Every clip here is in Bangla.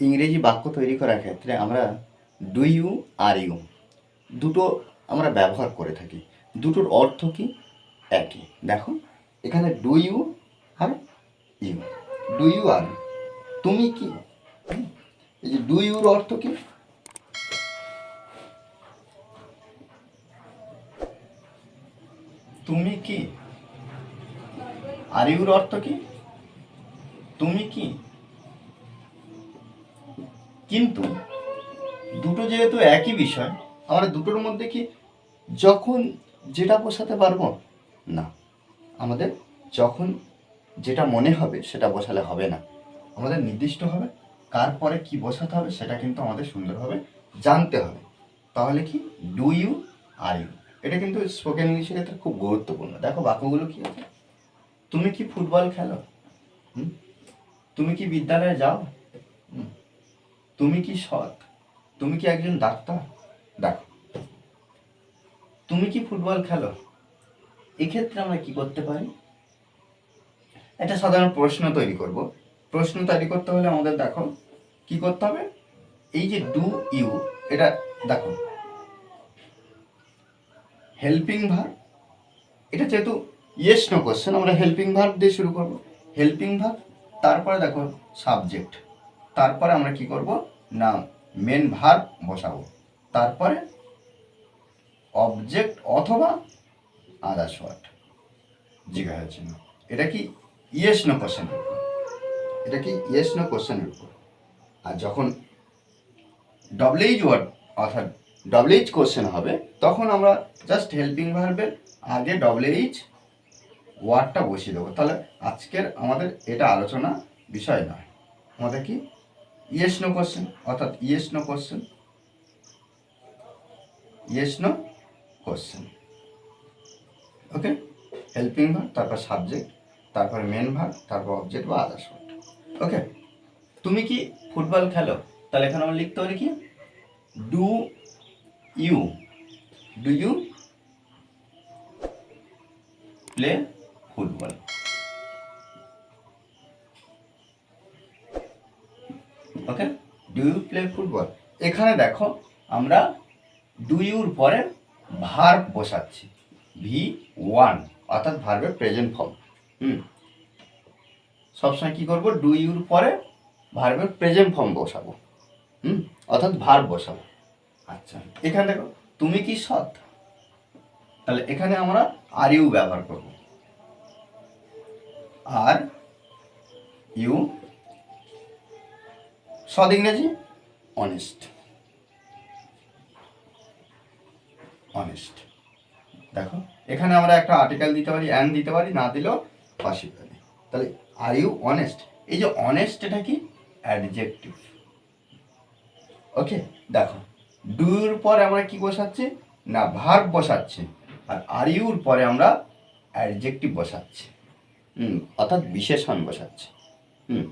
ইংরেজি বাক্য তৈরি করার ক্ষেত্রে আমরা ডু ইউ আর ইউ, দুটো আমরা ব্যবহার করে থাকি। দুটোর অর্থ কি? একই। দেখো, এখানে do you are you. Do you আর তুমি কি? এই যে ডু ইউর অর্থ কি? তুমি কি? আর ইউর অর্থ কি? তুমি কি? কিন্তু দুটো যেহেতু একই বিষয়, আমরা দুটোর মধ্যে কি যখন যেটা বসাতে পারব? না। আমাদের যখন যেটা মনে হবে সেটা বসালে হবে না। আমাদের নির্দিষ্ট হবে কার পরে কি বসাতে হবে সেটা কিন্তু আমাদের সুন্দরভাবে জানতে হবে। তাহলে কি? Do you? Are you? এটা কিন্তু স্পোকেন ইংলিশের ক্ষেত্রে খুব গুরুত্বপূর্ণ। দেখো বাক্যগুলো কি আছে? তুমি কি ফুটবল খেলো? তুমি কি বিদ্যালয়ে যাও? তুমি কি সৎ? তুমি কি একজন ডাক্তার? দেখো। তুমি কি ফুটবল খেলো? এক্ষেত্রে আমরা কি করতে পারি? একটা সাধারণ প্রশ্ন তৈরি করব। প্রশ্ন তৈরি করতে হলে আমাদের দেখো, কি করতে হবে? এই যে ডু ইউ এটা দেখো। হেল্পিং ভার এটা যেহেতু ইয়েস নো কোশ্চেন আমরা হেল্পিং ভার্ব দিয়ে শুরু করব। হেল্পিং ভার্ব তারপরে দেখো সাবজেক্ট তারপরে আমরা কি করব? না মেন ভার্ব বসাবো। তারপরে অবজেক্ট অথবা আদার্স ওয়ার্ড জিজ্ঞাসা চিহ্ন এটা কি ইয়েস নো কোশ্চেনের এটা কি ইয়েস নো কোশ্চেনের উপর? আর যখন ডবলইজ ওয়ার্ড অর্থাৎ ডবলইজ কোশ্চেন হবে, তখন আমরা জাস্ট হেল্পিং ভার্বের আগে ডবলইজ ওয়ার্ডটা বসিয়ে দেবো। তাহলে আজকের আমাদের এটা আলোচনা বিষয় নয়। আমাদের কি ইয়েস নো কোশ্চেন অর্থাৎ yes no question yes no question okay helping verb তারপর সাবজেক্ট তারপর মেন ভার্ব তারপর অবজেক্ট বা আদার্স ওয়ার্ড ওকে তুমি কি ফুটবল খেলো? তাহলে এখানে আমরা লিখতে পারি কি? Do you do you play football okay do you play football এখানে দেখো, আমরা ডু ইউর পরে ভার্ব বসাচ্ছি। ভি ওয়ান অর্থাৎ ভার্বের প্রেজেন্ট ফর্ম হুম। সবসময় কী করব? ডু ইউর পরে ভার্বের প্রেজেন্ট ফর্ম বসাবো। হুম? অর্থাৎ ভার্ব বসাবো। আচ্ছা এখানে দেখো, তুমি কি সৎ? তাহলে এখানে আমরা আর ইউ ব্যবহার করব। আর ইউ সৎ ইংরেজি? অনেস্ট অনেস্ট দেখো, এখানে আমরা একটা আর্টিকেল দিতে পারি অ্যান দিতে পারি, না দিলেও পাশে পারি তাহলে আর ইউ অনেস্ট এই যে অনেস্ট এটা কি? অ্যাডজেক্টিভ ওকে দেখো ডুর পরে আমরা কি বসাচ্ছি? না ভার্ব বসাচ্ছি। আর আর ইউর পরে আমরা অ্যাডজেক্টিভ বসাচ্ছি। হুম, অর্থাৎ বিশেষণ বসাচ্ছি। হুম।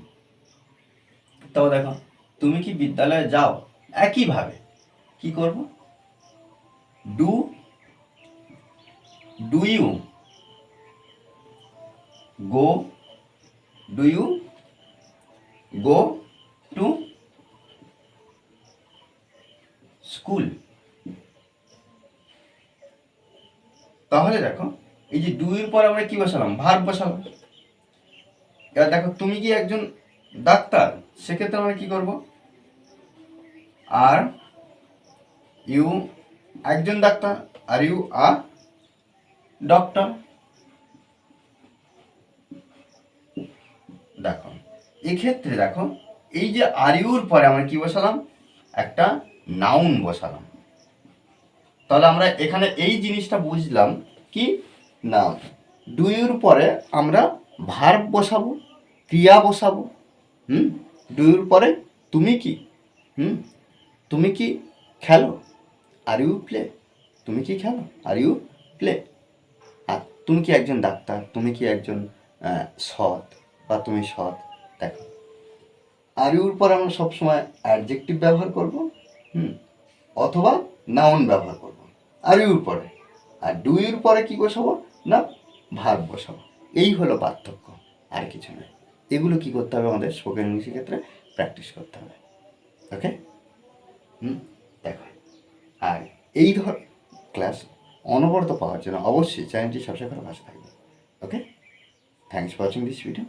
তবে দেখো তুমি কি বিদ্যালয়ে যাও? একইভাবে। কি করব? Do do you go do you go to school তাহলে দেখো, এই যে ডু এর পর আমরা কি বসালাম? ভার্ব বসালাম। এবার দেখো, তুমি কি একজন ডাক্তার, সেক্ষেত্রে আমরা কি করব? আর ইউ একজন ডাক্তার, আর ইউ আ ডক্টর। দেখো, এক্ষেত্রে দেখো, এই যে আর ইউর পরে আমরা কি বসালাম? একটা নাউন বসালাম। তাহলে আমরা এখানে এই জিনিসটা বুঝলাম কি? না ডু ইউর পরে আমরা ভার্ব বসাবো, ক্রিয়া বসাবো। হুম? ডু ইউর পরে তুমি কি? হুম? তুমি কি খেলো? আর ইউ প্লে তুমি কি খেলো? আর ইউ প্লে আর তুমি কি একজন ডাক্তার? তুমি কি একজন সৎ? বা তুমি সৎ? দেখো। আর ইউর পর আমরা সবসময় অ্যাডজেক্টিভ ব্যবহার করব, হুম? অথবা নাউন ব্যবহার করব। আর ইউর পরে। আর ডু পরে কি বসাবো? না ভার্ব বসাবো। এই হলো পার্থক্য, আর কিছু নয়। এগুলো কি করতে হবে আমাদের স্পোকেন ইংলিশের ক্ষেত্রে? প্র্যাকটিস করতে হবে। ওকে হুম? দেখো। আর এই ধর ক্লাস অনবরত পাওয়ার জন্য অবশ্যই চ্যানেলটি সবসময় ভালো পাশে থাকবে। Okay thanks for watching this video